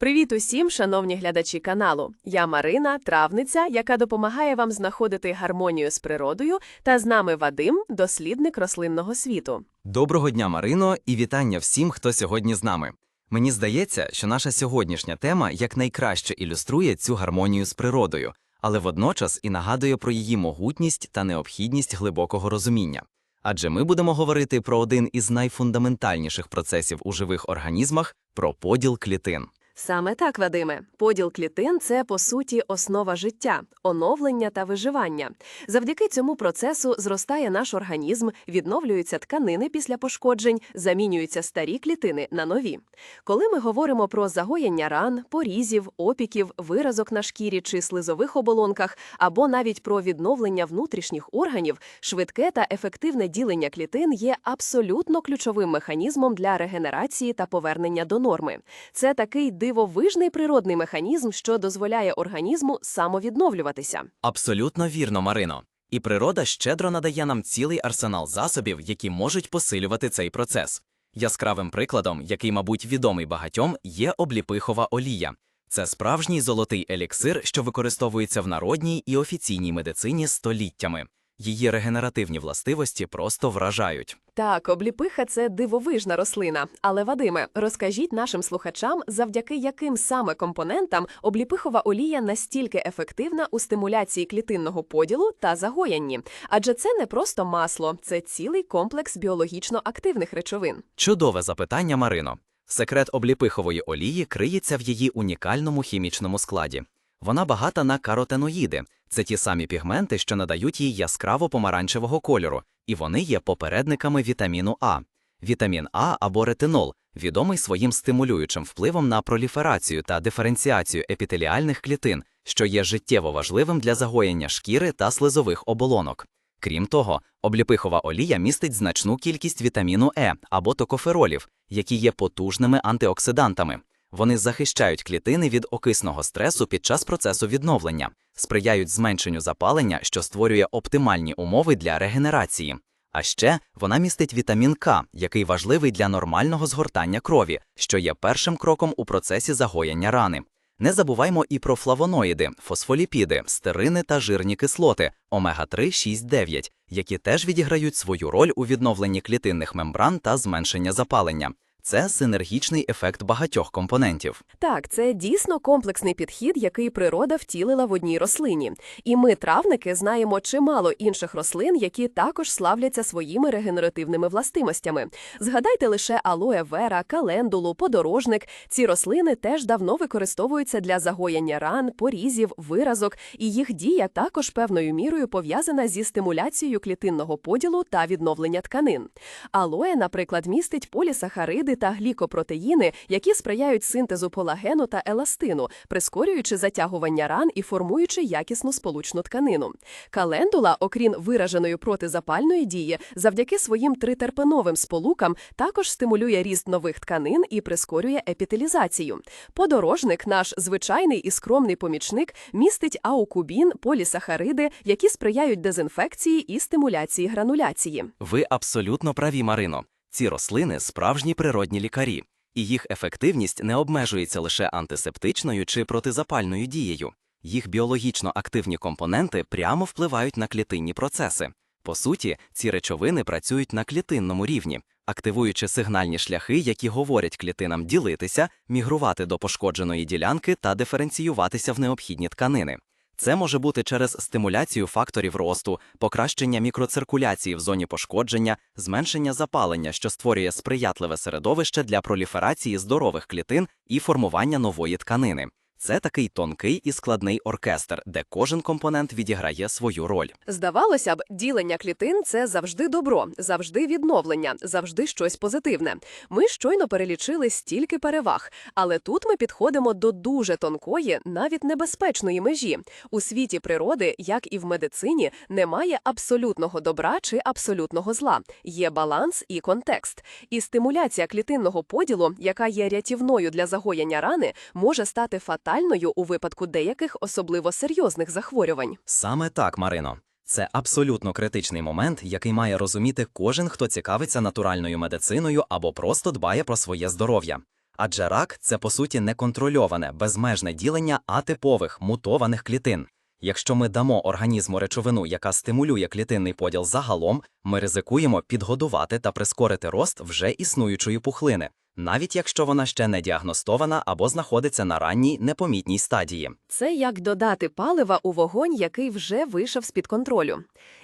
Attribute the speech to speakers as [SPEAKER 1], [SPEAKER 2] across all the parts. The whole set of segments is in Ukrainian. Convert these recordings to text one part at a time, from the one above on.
[SPEAKER 1] Привіт усім, шановні глядачі каналу. Я Марина, травниця, яка допомагає вам знаходити гармонію з природою, та з нами Вадим, дослідник рослинного світу.
[SPEAKER 2] Доброго дня, Марино, і вітання всім, хто сьогодні з нами. Мені здається, що наша сьогоднішня тема якнайкраще ілюструє цю гармонію з природою, але водночас і нагадує про її могутність та необхідність глибокого розуміння. Адже ми будемо говорити про один із найфундаментальніших процесів у живих організмах про поділ клітин.
[SPEAKER 1] Саме так, Вадиме. Поділ клітин це по суті основа життя, оновлення та виживання. Завдяки цьому процесу зростає наш організм, відновлюються тканини після пошкоджень, замінюються старі клітини на нові. Коли ми говоримо про загоєння ран, порізів, опіків, виразок на шкірі чи слизових оболонках, або навіть про відновлення внутрішніх органів, швидке та ефективне ділення клітин є абсолютно ключовим механізмом для регенерації та повернення до норми. Це такий дивовижний природний механізм, що дозволяє організму самовідновлюватися.
[SPEAKER 2] Абсолютно вірно, Марино. І природа щедро надає нам цілий арсенал засобів, які можуть посилювати цей процес. Яскравим прикладом, який, мабуть, відомий багатьом, є обліпихова олія. Це справжній золотий еліксир, що використовується в народній і офіційній медицині століттями. Її регенеративні властивості просто вражають.
[SPEAKER 1] Так, обліпиха це дивовижна рослина. Але, Вадиме, розкажіть нашим слухачам, завдяки яким саме компонентам обліпихова олія настільки ефективна у стимуляції клітинного поділу та загоянні. Адже це не просто масло, це цілий комплекс біологічно активних речовин.
[SPEAKER 2] Чудове запитання, Марино. Секрет обліпихової олії криється в її унікальному хімічному складі. Вона багата на каротеноїди. Це ті самі пігменти, що надають їй яскраво помаранчевого кольору, і вони є попередниками вітаміну А. Вітамін А або ретинол відомий своїм стимулюючим впливом на проліферацію та диференціацію епітеліальних клітин, що є життєво важливим для загоєння шкіри та слизових оболонок. Крім того, обліпихова олія містить значну кількість вітаміну Е або токоферолів, які є потужними антиоксидантами. Вони захищають клітини від окисного стресу під час процесу відновлення, сприяють зменшенню запалення, що створює оптимальні умови для регенерації. А ще вона містить вітамін К, який важливий для нормального згортання крові, що є першим кроком у процесі загоєння рани. Не забуваймо і про флавоноїди, фосфоліпіди, стерини та жирні кислоти, омега-3, 6, 9, які теж відіграють свою роль у відновленні клітинних мембран та зменшення запалення. Це синергічний ефект багатьох компонентів.
[SPEAKER 1] Так, це дійсно комплексний підхід, який природа втілила в одній рослині. І ми, травники, знаємо чимало інших рослин, які також славляться своїми регенеративними властимостями. Згадайте лише алоe вера, календулу, подорожник. Ці рослини теж давно використовуються для загоєння ран, порізів, виразок, і їх дія також певною мірою пов'язана зі стимуляцією клітинного поділу та відновлення тканин. Алоe, наприклад, містить полісахариди та глікопротеїни, які сприяють синтезу полагену та еластину, прискорюючи затягування ран і формуючи якісну сполучну тканину. Календула, окрім вираженої протизапальної дії, завдяки своїм тритерпеновим сполукам також стимулює ріст нових тканин і прискорює епітелізацію. Подорожник, наш звичайний і скромний помічник, містить аукубін, полісахариди, які сприяють дезінфекції і стимуляції грануляції.
[SPEAKER 2] Ви абсолютно праві, Марино. Ці рослини справжні природні лікарі, і їх ефективність не обмежується лише антисептичною чи протизапальною дією. Їх біологічно активні компоненти прямо впливають на клітинні процеси. По суті, ці речовини працюють на клітинному рівні, активуючи сигнальні шляхи, які говорять клітинам ділитися, мігрувати до пошкодженої ділянки та диференціюватися в необхідні тканини. Це може бути через стимуляцію факторів росту, покращення мікроциркуляції в зоні пошкодження, зменшення запалення, що створює сприятливе середовище для проліферації здорових клітин і формування нової тканини. Це такий тонкий і складний оркестр, де кожен компонент відіграє свою роль.
[SPEAKER 1] Здавалося б, ділення клітин це завжди добро, завжди відновлення, завжди щось позитивне. Ми щойно перелічили стільки переваг, але тут ми підходимо до дуже тонкої, навіть небезпечної межі. У світі природи, як і в медицині, немає абсолютного добра чи абсолютного зла. Є баланс і контекст. І стимуляція клітинного поділу, яка є рятівною для загоєння рани, може стати фатальною у випадку деяких особливо серйозних захворювань.
[SPEAKER 2] Саме так, Марино. Це абсолютно критичний момент, який має розуміти кожен, хто цікавиться натуральною медициною або просто дбає про своє здоров'я. Адже рак це по суті неконтрольоване, безмежне ділення атипових мутованих клітин. Якщо ми дамо організму речовину, яка стимулює клітинний поділ загалом, ми ризикуємо підгодувати та прискорити рост вже існуючої пухлини, навіть якщо вона ще не діагностована або знаходиться на ранній непомітній стадії.
[SPEAKER 1] Це як додати палива у вогонь, який вже вийшов з-під контролю.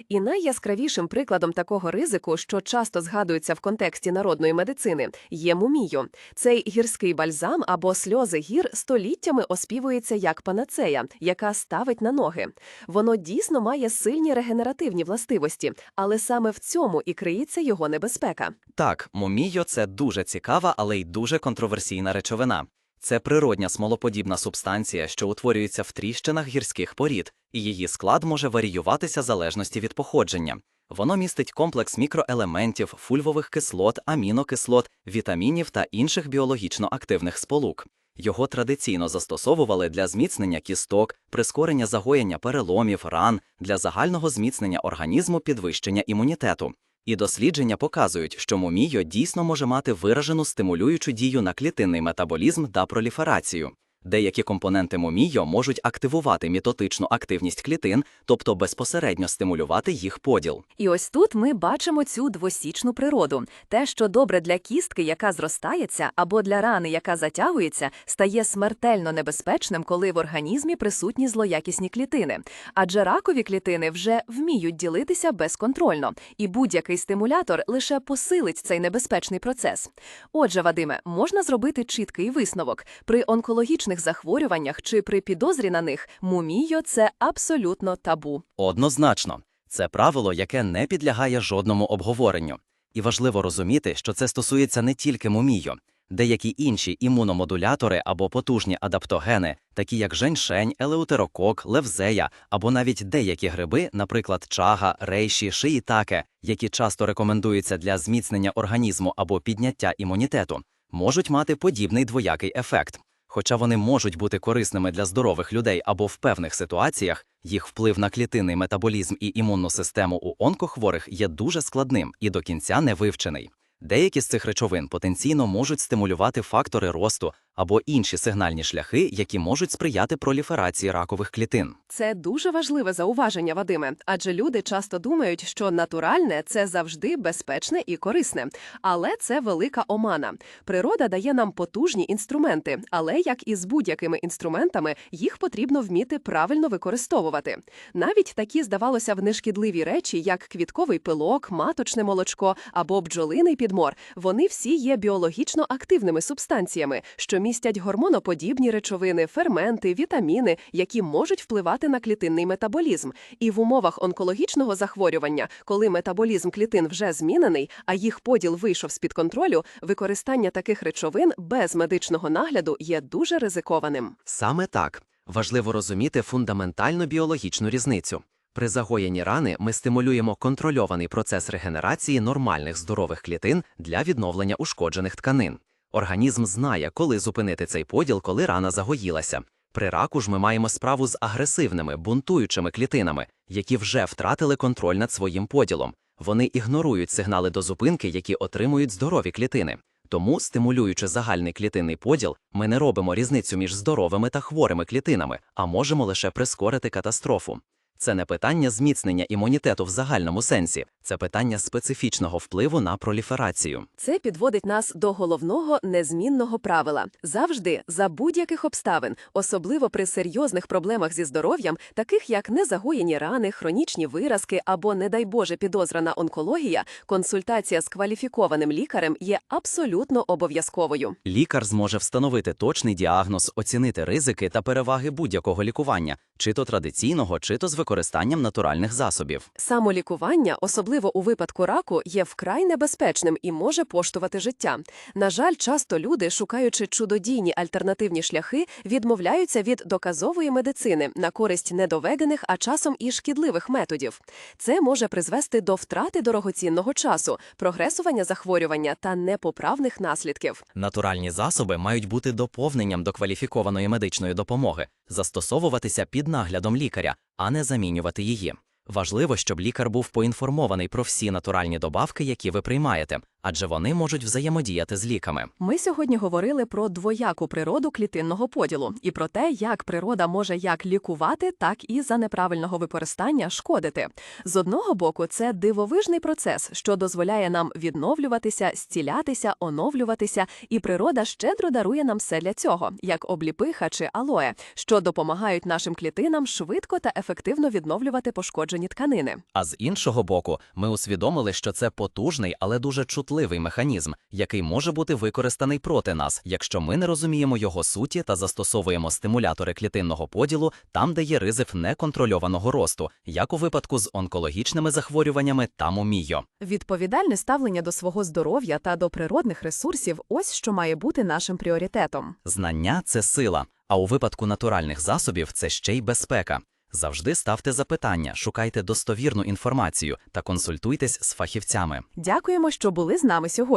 [SPEAKER 1] І найяскравішим прикладом такого ризику, що часто згадується в контексті народної медицини, є мумію. Цей гірський бальзам або сльози гір століттями оспівується як панацея, яка ставить на ноги. Воно дійсно має сильні регенеративні властивості, але саме в цьому і криється його небезпека.
[SPEAKER 2] Так, мумійо це дуже цікава, але й дуже контроверсійна речовина. Це природня смолоподібна субстанція, що утворюється в тріщинах гірських порід, і її склад може варіюватися в залежності від походження. Воно містить комплекс мікроелементів, фульвових кислот, амінокислот, вітамінів та інших біологічно активних сполук. Його традиційно застосовували для зміцнення кісток, прискорення загоєння переломів, ран, для загального зміцнення організму, підвищення імунітету. І дослідження показують, що мумійо дійсно може мати виражену стимулюючу дію на клітинний метаболізм та проліферацію. Деякі компоненти мумійо можуть активувати мітотичну активність клітин, тобто безпосередньо стимулювати їх поділ.
[SPEAKER 3] І ось тут ми бачимо цю двосічну природу. Те, що добре для кістки, яка зростається, або для рани, яка затягується, стає смертельно небезпечним, коли в організмі присутні злоякісні клітини. Адже ракові клітини вже вміють ділитися безконтрольно, і будь-який стимулятор лише посилить цей небезпечний процес. Отже, Вадиме, можна зробити чіткий висновок при онкологічних захворюваннях чи при підозрі на них мумійо це абсолютно табу.
[SPEAKER 2] Однозначно, це правило, яке не підлягає жодному обговоренню. І важливо розуміти, що це стосується не тільки мумійо. Деякі інші імуномодулятори або потужні адаптогени, такі як женьшень, елеутерокок, левзея або навіть деякі гриби, наприклад, чага, рейші, шиїтаке, які часто рекомендуються для зміцнення організму або підняття імунітету, можуть мати подібний двоякий ефект. Хоча вони можуть бути корисними для здорових людей або в певних ситуаціях, їх вплив на клітинний метаболізм і імунну систему у онкохворих є дуже складним і до кінця не вивчений. Деякі з цих речовин потенційно можуть стимулювати фактори росту або інші сигнальні шляхи, які можуть сприяти проліферації ракових клітин.
[SPEAKER 1] Це дуже важливе зауваження, Вадиме, адже люди часто думають, що натуральне це завжди безпечне і корисне. Але це велика омана. Природа дає нам потужні інструменти, але як і з будь-якими інструментами, їх потрібно вміти правильно використовувати. Навіть такі, здавалося б, нешкідливі речі, як квітковий пилок, маточне молочко або бджолиний підмор, вони всі є біологічно активними субстанціями, що містять гормоноподібні речовини, ферменти, вітаміни, які можуть впливати на клітинний метаболізм. І в умовах онкологічного захворювання, коли метаболізм клітин вже змінений, а їх поділ вийшов з-під контролю, використання таких речовин без медичного нагляду є дуже ризикованим.
[SPEAKER 4] Саме так важливо розуміти фундаментальну біологічну різницю. При загоєнні рани ми стимулюємо контрольований процес регенерації нормальних здорових клітин для відновлення ушкоджених тканин. Організм знає, коли зупинити цей поділ, коли рана загоїлася. При раку ж ми маємо справу з агресивними, бунтуючими клітинами, які вже втратили контроль над своїм поділом. Вони ігнорують сигнали до зупинки, які отримують здорові клітини. Тому, стимулюючи загальний клітинний поділ, ми не робимо різницю між здоровими та хворими клітинами, а можемо лише прискорити катастрофу. Це не питання зміцнення імунітету в загальному сенсі, це питання специфічного впливу на проліферацію.
[SPEAKER 1] Це підводить нас до головного незмінного правила завжди за будь-яких обставин, особливо при серйозних проблемах зі здоров'ям, таких як незагоєні рани, хронічні виразки або, не дай Боже, підозрана онкологія, консультація з кваліфікованим лікарем є абсолютно обов'язковою.
[SPEAKER 2] Лікар зможе встановити точний діагноз, оцінити ризики та переваги будь-якого лікування, чи то традиційного, чи то з використанням натуральних засобів.
[SPEAKER 1] Самолікування, особливо у випадку раку, є вкрай небезпечним і може поштувати життя. На жаль, часто люди, шукаючи чудодійні альтернативні шляхи, відмовляються від доказової медицини на користь недоведених, а часом і шкідливих методів. Це може призвести до втрати дорогоцінного часу, прогресування захворювання та непоправних наслідків.
[SPEAKER 2] Натуральні засоби мають бути доповненням до кваліфікованої медичної допомоги, застосовуватися під наглядом лікаря, а не замінювати її. Важливо, щоб лікар був поінформований про всі натуральні добавки, які ви приймаєте, адже вони можуть взаємодіяти з ліками.
[SPEAKER 1] Ми сьогодні говорили про двояку природу клітинного поділу і про те, як природа може як лікувати, так і за неправильного використання шкодити. З одного боку, це дивовижний процес, що дозволяє нам відновлюватися, зцілятися, оновлюватися, і природа щедро дарує нам все для цього, як обліпиха чи алоє, що допомагають нашим клітинам швидко та ефективно відновлювати пошкоджені тканини.
[SPEAKER 2] А з іншого боку, ми усвідомили, що це потужний, але дуже чутливий механізм, який може бути використаний проти нас, якщо ми не розуміємо його суті та застосовуємо стимулятори клітинного поділу там, де є ризик неконтрольованого росту, як у випадку з онкологічними захворюваннями та муміо.
[SPEAKER 1] Відповідальне ставлення до свого здоров'я та до природних ресурсів ось що має бути нашим пріоритетом.
[SPEAKER 2] Знання це сила, а у випадку натуральних засобів це ще й безпека. Завжди ставте запитання, шукайте достовірну інформацію та консультуйтесь з фахівцями.
[SPEAKER 1] Дякуємо, що були з нами сьогодні.